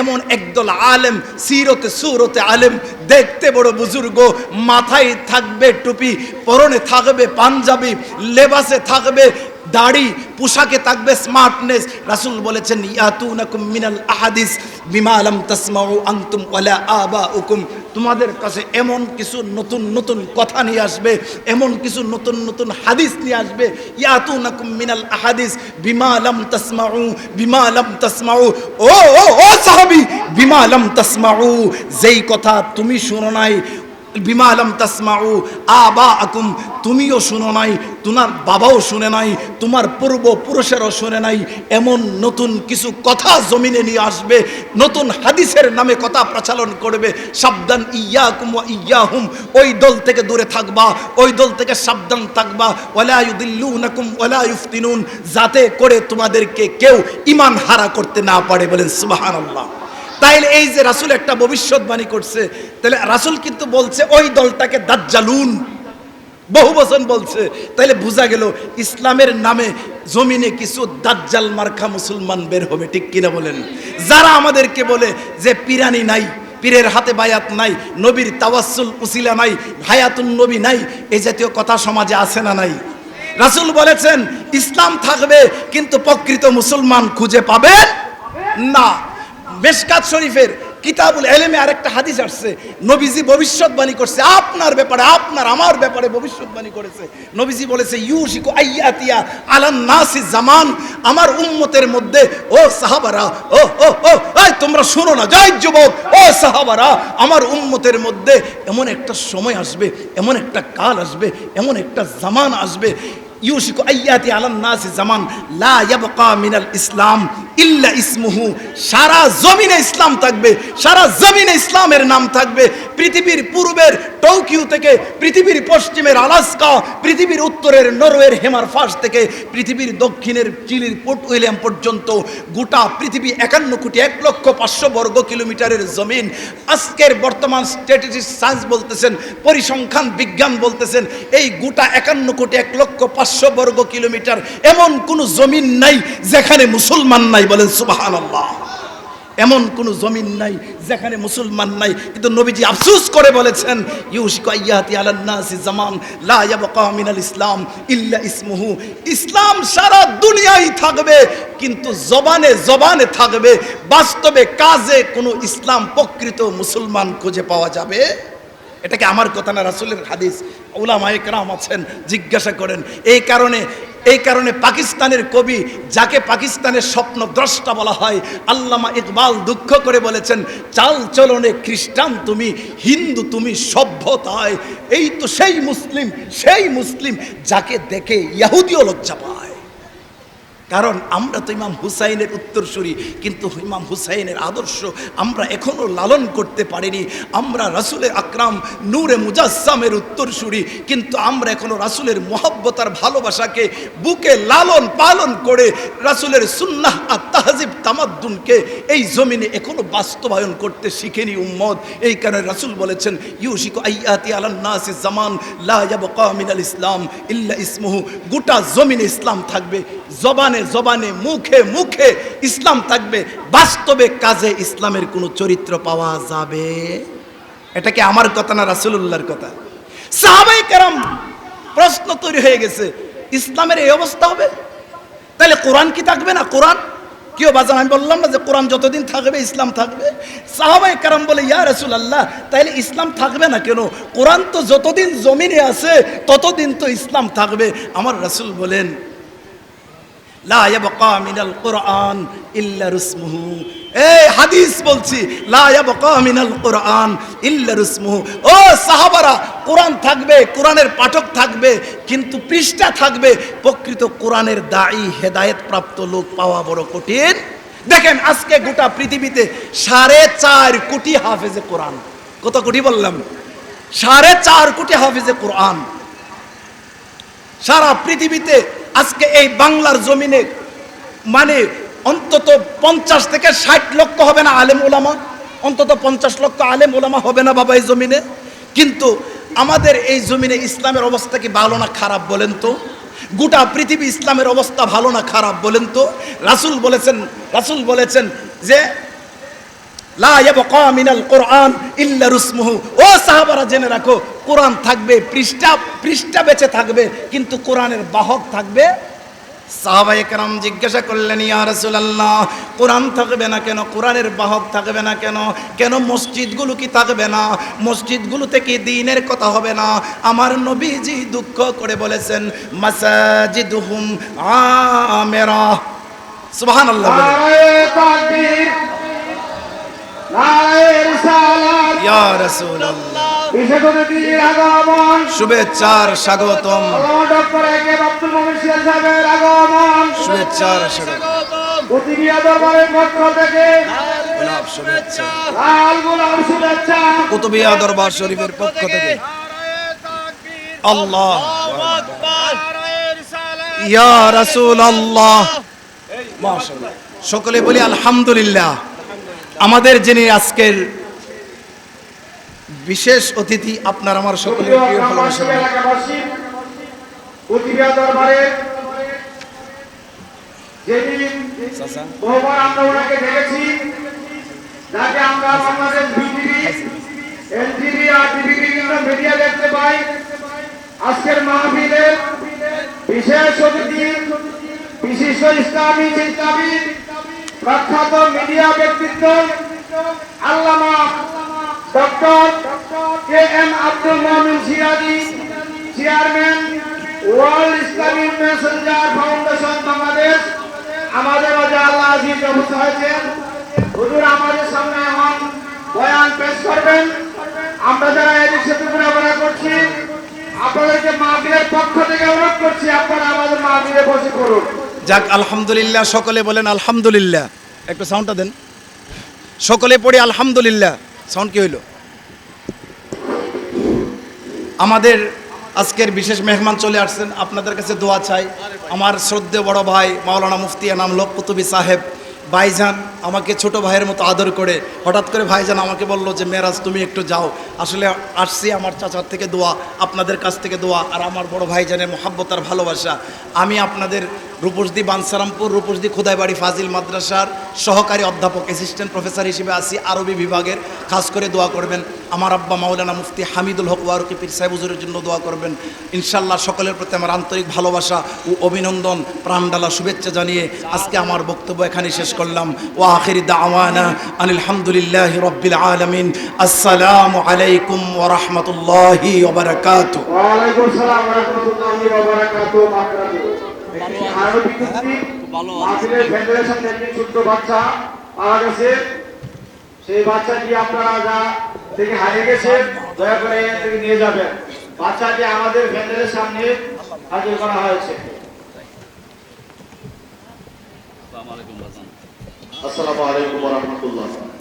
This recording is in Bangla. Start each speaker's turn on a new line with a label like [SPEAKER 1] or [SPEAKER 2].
[SPEAKER 1] এমন একদল আলেম, সিরতে সুরতে আলেম, দেখতে বড় বুজুর্গ, মাথায় থাকবে টুপি, পরনে থাকবে পাঞ্জাবি, লেবাসে থাকবে দাড়ি, পোশাকে থাকবে স্মার্টনেস রাসুল বলেছেন, ইয়াতুনাকুম মিনাল আহাদিস বিমা লাম তাসমাউ আনতুম ওয়ালা আবাউকুম। তোমাদের কাছে এমন কিছু নতুন নতুন কথা নিয়ে আসবে, এমন কিছু নতুন নতুন হাদিস নিয়ে আসবে, ইয়াতুনাকুম মিনাল আহাদিস বিমা লাম তাসমাউ, বিমা লাম তাসমাউ। ও ও ও সাহাবী, বিমা লাম তাসমাউ। যেই কথা তুমি শুনো নাই বিমা তাসমাউ আবা আকুম তুমিও শুনো নাই, তোমার বাবাও শুনে নাই, তোমার পূর্ব পুরুষেরও শুনে নাই, এমন নতুন কিছু কথা জমিনে নিয়ে আসবে, নতুন হাদিসের নামে কথা প্রচলন করবে, সাবধান ইয়া কুম ইয়া হুম ওই দল থেকে দূরে থাকবা, ওই দল থেকে সাবধান থাকবা ওলা ইউদিল্লুনাকুম ওলা ইফতিনুন যাতে করে তোমাদেরকে কেউ ইমান হারা করতে না পারে বলেন সুবহানাল্লাহ। তাইলে এই যে রাসুল একটা ভবিষ্যৎবাণী করছে তাহলে রাসুল কিন্তু বলছে, ওই দলটাকে দাজ্জালুন। বহু বচন বলছে, তাইলে বোঝা গেল ইসলামের নামে জমিনে কিছু দাজ্জাল মার্খা মুসলমান বের হবে, ঠিক কিনা বলেন? যারা আমাদেরকে বলে যে পিরানি নাই, পীরের হাতে বায়াত নাই, নবীর তাওয়াসুল উসিলা নাই, হায়াতুন নবী নাই এই জাতীয় কথা সমাজে আছে না নাই? রাসুল বলেছেন, ইসলাম থাকবে, কিন্তু প্রকৃত মুসলমান খুঁজে পাবে না। মেশকাত শরীফের কিতাবুল এলেমে আরেকটা হাদিস আসছে। নবীজি ভবিষ্যৎবাণী করছে। আপনার ব্যাপারে, আপনার, আমার ব্যাপারে ভবিষ্যৎবাণী করেছে। নবীজি বলেছে, ইউশিকু আইয়াতিয়া আলান নাসি জামান। আমার উম্মতের মধ্যে, ও সাহাবারা, ও ও ও, এই তোমরা শুনো না জয় যুবক, ও সাহাবারা, আমার উম্মতের মধ্যে এমন একটা সময় আসবে, এমন একটা কাল আসবে, এমন একটা জামান আসবে। ইউশিকু আইয়াতি আলান নাসি জামান, লা ইয়াবকা মিনাল ইসলাম। ইল্লা ইসমুহু। সারা জমিনে ইসলাম থাকবে, সারা জমিনে ইসলামের নাম থাকবে। পৃথিবীর পূর্বের টোকিও থেকে পৃথিবীর পশ্চিমের আলাস্কা, পৃথিবীর উত্তরের নরওয়ের হেমার ফাঁস থেকে পৃথিবীর দক্ষিণের চিলির পোর্ট উইলিয়াম পর্যন্ত গোটা পৃথিবী একান্ন কোটি এক লক্ষ পাঁচশো বর্গ কিলোমিটারের জমিন। আজকের বর্তমান স্ট্র্যাটেজিক সায়েন্স বলতেছেন, পরিসংখ্যান বিজ্ঞান বলতেছেন, এই গোটা একান্ন কোটি এক লক্ষ পাঁচশো বর্গ কিলোমিটার এমন কোনো জমিন নাই যেখানে মুসলমান নাই। বলেন সুবাহান এমন কোনো জমিন নাই যেখানে মুসলমান নাই, কিন্তু নবীজি আফসোস করে বলেছেন, ইউশিকু আইয়াতি আলান নাসি জামান লা ইয়াবকা মিনাল ইসলাম ইল্লা ইসমুহু। ইসলাম সারা দুনিয়ায় থাকবে, কিন্তু জবানে জবানে থাকবে, বাস্তবে কাজে কোনো ইসলাম প্রকৃত মুসলমান খুঁজে পাওয়া যাবে? এটাকে আমার কথা না রাসূলের হাদিস? ওলামা একরাম আছেন, জিজ্ঞাসা করেন, এই কারণে এই কারণে পাকিস্তানের কবি, যাকে পাকিস্তানের স্বপ্ন দ্রষ্টা বলা হয়, আল্লামা ইকবাল দুঃখ করে বলেছেন, চাল চলনে খ্রিস্টান তুমি, হিন্দু তুমি সভ্যতায়। এই তো সেই মুসলিম সেই মুসলিম, যাকে দেখে ইয়াহুদিও লজ্জা পায়। কারণ আমরা তো ইমাম হুসাইনের উত্তরসূরি, কিন্তু ইমাম হুসাইনের আদর্শ আমরা এখনও লালন করতে পারিনি। আমরা রাসুলের আকরাম নূরে মুজাসসামের উত্তরসূরি, কিন্তু আমরা এখনও রাসুলের মোহাব্বতার ভালোবাসাকে বুকে লালন পালন করে রাসুলের সুন্নাহ আর তাহজিব তামাদ্দুনকে এই জমিনে এখনও বাস্তবায়ন করতে শিখেনি উম্মদ এই কারণে রাসুল বলেছেন, ইউশিকু আইয়াতি আলান নাসি জামান লা ইয়াবকা মিনাল ইসলাম ইল্লা ইসমুহু। গোটা জমিনে ইসলাম থাকবে। জবানে জবানে, মুখে মুখে ইসলাম থাকবে। বাস্তবে কাজে ইসলামের কোনো চরিত্র পাওয়া যাবে? এটা কি আমার কথা না রাসূলুল্লাহর কথা? সাহাবাই কেরাম প্রশ্ন তৈরি হয়ে গেছে, ইসলামের এই অবস্থা হবে? তাহলে কোরআন কি থাকবে না কোরআন? কেউ বাজান, আমি বললাম না যে কোরআন যতদিন থাকবে, ইসলাম থাকবে। সাহাবাই কারাম বলে, ইয়া রসুল আল্লাহ তাইলে ইসলাম থাকবে না কেন? কোরআন তো যতদিন জমিনে আছে, ততদিন তো ইসলাম থাকবে। আমার রসুল বলেন লা কোরআন ইল্লা রুসমুহু। এই মিনাল কোরআন কোরআন থাকবে, কোরআনের পাঠক থাকবে, কিন্তু পৃষ্ঠা থাকবে, প্রকৃত কোরআনের দায়ী হেদায়েত প্রাপ্ত লোক পাওয়া বড় কঠিন। দেখেন, আজকে গোটা পৃথিবীতে সাড়ে চার কোটি হাফেজে কোরআন। কত কোটি বললাম? সাড়ে চার কোটি হাফেজে কোরআন। সারা পৃথিবীতে আজকে এই বাংলার জমিনে মানে অন্তত পঞ্চাশ থেকে ষাট লক্ষ হবে না আলেম ওলামা, অন্তত পঞ্চাশ লক্ষ আলেম ওলামা হবে না বাবা এই জমিনে। কিন্তু আমাদের এই জমিনে ইসলামের অবস্থা কি ভালো না খারাপ বলেন তো? গোটা পৃথিবী ইসলামের অবস্থা ভালো না খারাপ বলেন তো? রাসুল বলেছেন রাসুল বলেছেন যে কোরআন ইল্লা রুসমুহু। ও সাহাবারা জেনে রাখো, কোরআন থাকবে পৃষ্ঠা পৃষ্ঠা বেঁচে থাকবে, কিন্তু কোরআনের বাহক থাকবে। সাহাবায়ে কেরাম জিজ্ঞাসা করলেন, ইয়া রাসূলুল্লাহ, কোরআন থাকবে না কেন? কোরআনের বাহক থাকবে না কেন? কেন মসজিদগুলো কি থাকবে না? মসজিদগুলোতে কি দ্বীনের কথা হবে না? আমার নবীজি দুঃখ করে বলেছেন, মাসাজিদুহুম আমেরা। সুবহানাল্লাহ শুভেচ্ছার স্বাগতম।
[SPEAKER 2] প্রতিক্রিয়া দরবারের পক্ষ থেকে।
[SPEAKER 1] গোলাপ শুভেচ্ছা।
[SPEAKER 2] লাল গোলাপ শুভেচ্ছা।
[SPEAKER 1] কুতুবিয়া দরবার শরীফের পক্ষ থেকে। আল্লাহ। ইয়া রাসূল আল্লাহ সকলে বলি আলহামদুলিল্লাহ। আমাদের যিনি আজকের বিশেষ অতিথি আপনার আমার সকলের প্রিয় ভালোবাসা।
[SPEAKER 2] যেদিন বহুবার আমরা ওনাকে দেখেছি যাকে আমরা বাংলাদেশ বিটিভি এনটিভি আর মিডিয়া দেখতে পাই। আজকের বিশেষ অতিথি বিশিষ্ট ইসলামী চিন্তাবিদ প্রখ্যাত মিডিয়া ব্যক্তিত্ব, আল্লামা ডক্টর কে M Abdul Momin Siraji, chairman world Islamic messenger foundation Bangladesh. আমাদের মাঝে আল্লাহ আজিজ অবস্থা হয়েছেন। হুজুর আমাদের সামনে এখন বয়ান পেশ করবেন। আমরা যারা এদিক সেতু ঘোরাফেরা করছি, আপনাদেরকে মাহফিলের পক্ষ থেকে অনুরোধ করছি, আপনারা আমাদের মাহফিলে বসে করুন
[SPEAKER 1] যাক, আলহামদুলিল্লাহ, সকলে বলেন আলহামদুলিল্লাহ। একটু সাউন্ডটা দেন। সকলে পড়ি আলহামদুলিল্লাহ। সাউন্ড কি হইল? আমাদের আজকের বিশেষ মেহমান চলে আসছেন। আপনাদের কাছে দোয়া চাই। আমার শ্রদ্ধে বড় ভাই মাওলানা মুফতি নাম লোক সাহেব, ভাইজান আমাকে ছোট ভাইয়ের মতো আদর করে। হঠাৎ করে ভাইজান আমাকে বলল যে, মেরাজ, তুমি একটু যাও। আসলে আসছি আমার চাচার থেকে দোয়া, আপনাদের কাছ থেকে দোয়া, আর আমার বড় ভাইজানের মহাব্বত আর ভালোবাসা। আমি আপনাদের রূপসদি বানসারামপুর, রূপসদি খোদাইবাড়ি ফাজিল মাদ্রাসার সহকারী অধ্যাপক অ্যাসিস্ট্যান্ট প্রফেসর হিসেবে আছি আরবি বিভাগের। খাস করে দোয়া করবেন। আমার আব্বা মাওলানা মুফতি হামিদুল হক ওয়ারুকি পীর সাহেব হুজুরের জন্য দোয়া করবেন। ইনশাল্লাহ সকলের প্রতি আমার আন্তরিক ভালোবাসা ও অভিনন্দন, প্রাণডালা শুভেচ্ছা জানিয়ে আজকে আমার বক্তব্য এখানে শেষ করলাম। ও আখিরি দাওয়ানা আনিল হামদুলিল্লাহ রব্বিল আলামিন। আসসালামু আলাইকুম ওয়া রাহমাতুল্লাহি ওয়া
[SPEAKER 2] ওয়ালাইকুম ওয়া রাহমাতুল্লাহি ওয়া বারাকাতুহু আরও বাচ্চা পাওয়া আপনারা যা থেকে হারিয়ে গেছে দয়া করে নিয়ে যাবেন বাচ্চাটি আমাদের ভেন্ডারের সামনে হাজির করা হয়েছে আসসালামু আলাইকুম ওয়া